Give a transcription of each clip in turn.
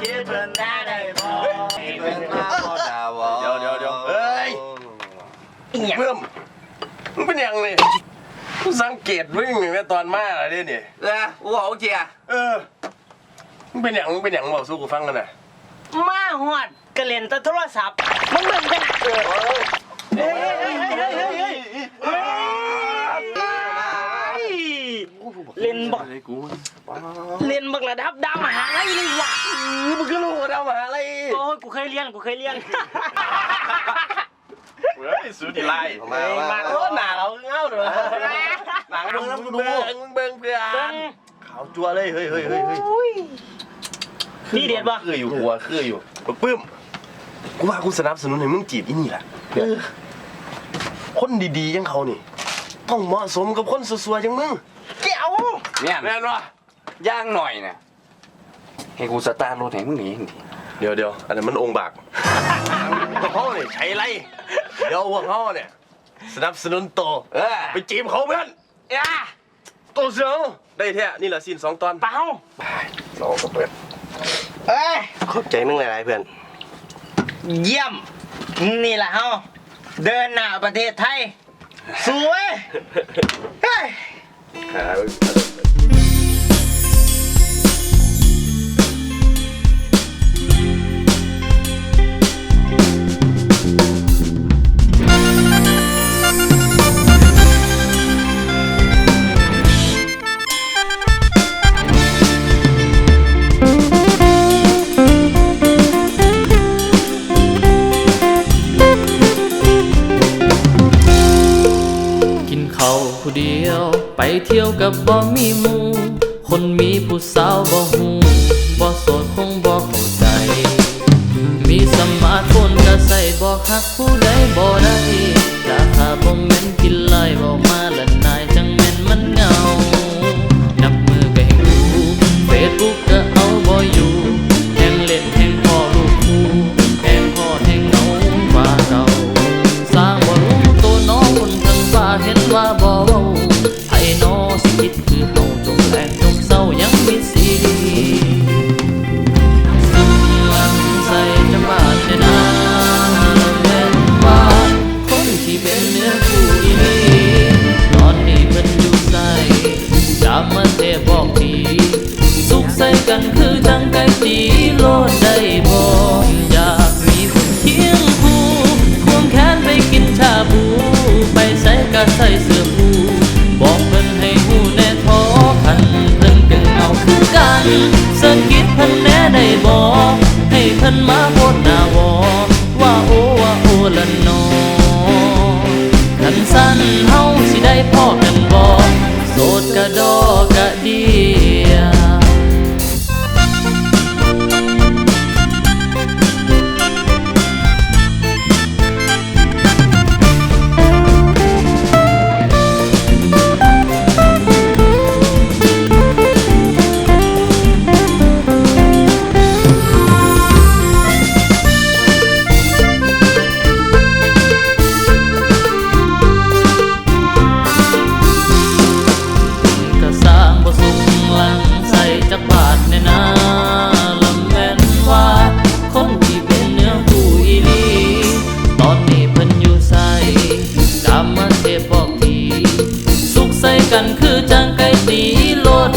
คิดเพิ่นได้ได้บ่เพิ่นมาโคตราวเดี๋ยวเดี๋ยวเดี๋ยวเฮ้ยเพิ่มมึงเป็นหยังนี่กูสังเกตมึงอยู่ในตอนมาอะไรเนี่ยแล้วกูบอกเจียเออมึงเป็นหยังมึงเป็นหยังบอกสู้กูฟังกันน่ะมาหอดกระเล่นแตะโทรศัพท์มึงเบิ่งกันนะเออเฮ้ยเฮ้ยเฮ้ยเฮ้ยเฮ้ยเฮ้ยเฮ้ย กอะไรกูเล่นบักระดับดาวมหาลัยเลยว่ะมึงก็รู้ว่าเรามาอะไรโอ้ยกูเคยเรียนกูเคยเรียนเฮ้ยสุดที่ไล่มามาโอ้หนาเราเงาเลยหนังมึงมึงเบิ่งมึงเบิ่งเพื่อนเบิ่งขาวจัวเลยเฮ้ยเฮ้ยเฮ้ยเฮ้ยอุ้ยนี่เด็ดปะคืออยู่หัวคืออยู่บักปื้มกูว่ากูสนับสนุนให้มึงจีบอีนี่แหละคนดีๆอยังเขานี่ต้องเหมาะสมกับคนสวยๆอย่างมึง เจ้าเนี่ยแม่นวะย่างหน่อยเนี่ยให้กูสตาร์ทรถให้มึงหนีเดี๋ยวเดี๋ยวอันนั้นมันองค์บากพวกเขาเนี่ยใช้ไร เดี๋ยวพวกเขาเนี่ยสนับสนุนโตเออไปจีบเขาเพื่อนอะโตเสียวได้แท้นี่แหละซีนสองตอนเปล่าสองกับเพื่อนเอ้ยขอบใจมึงหลายๆเพื่อน เยี่ยม นี่แหละเฮาเดินหน้าประเทศไทย สวยเฮ้ย kind of, I, was, I ดียว ไปเที่ยวกับบ่มีมูคนมีผู้สาวบ่หูบ่โสดคงบ่เข้าใจ มีสมาร์ทโฟนก็ใส่บ่คักผู้ใดบ่ได้ราคาบ่แม่นกินไล่ คิดพันแน่ได้บอกให้พันมาโพดหน้าวอว่าโอว่าโอละนอคันสั้นเฮาสิได้พ่อกันบ่โสดกะดอกะดี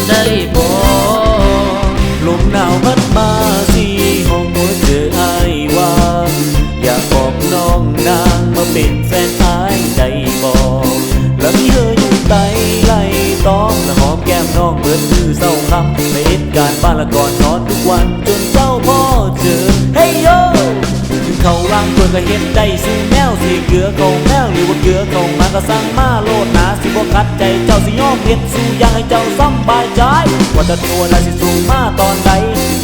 ได้บ่ลมหนาวพัดมาสีห้องหัวเจออายว่า อยากบอกน้องนางมาเป็นแฟนอายได้บอกแล้วมีเธออยู่ใต้ไหลต้อมและหอมแก้มน้องเหมือนมือเศร้าคำในเหตุการณ์บ้านละก่อนนอนทุกวันจนเศร้าพ่อเจอเฮ้ยโย ก็เห็นได้สูแมวสิเกลือเขาแมวหรือว่าเกลือเขามาก็สั่งมาโลดหนาสิบ่คัดใจเจ้าสิยอมเห็ดสู้อยังให้เจ้าสำบายใจว่าแต่ตัวลาสิสู้มาตอนใด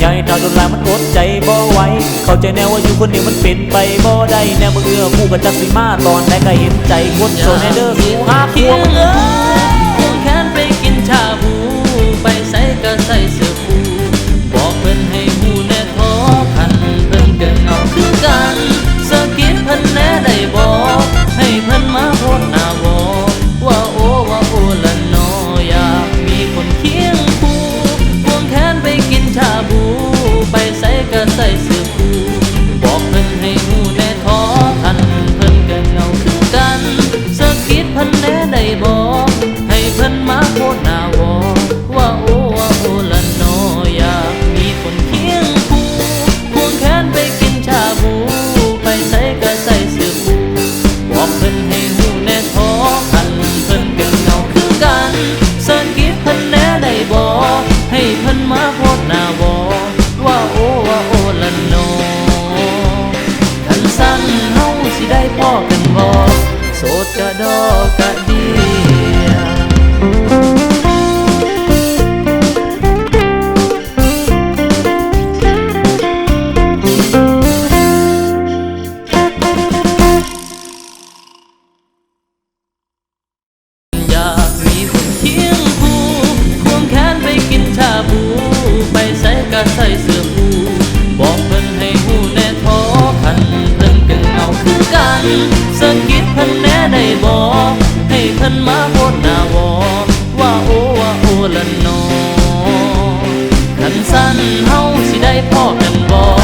ยาให้เท่าจนลายมันอดใจบ่ไหวเข้าใจแน่ว่าอยู่คนเดียวมันเป็นไปบ่ได้แน่มึงเอื้อคู่กับจักสิมาตอนใดก็เห็นใจคนโซนให้เด้อสู้หาเคีคู่ยงมึงเอ้เอ้ยควงแขนไปกินชาบูไปใส่ก็ใส่เสื้อ กันบ่โสดกะดอกะ เฮาสิได้พ่อกันบ่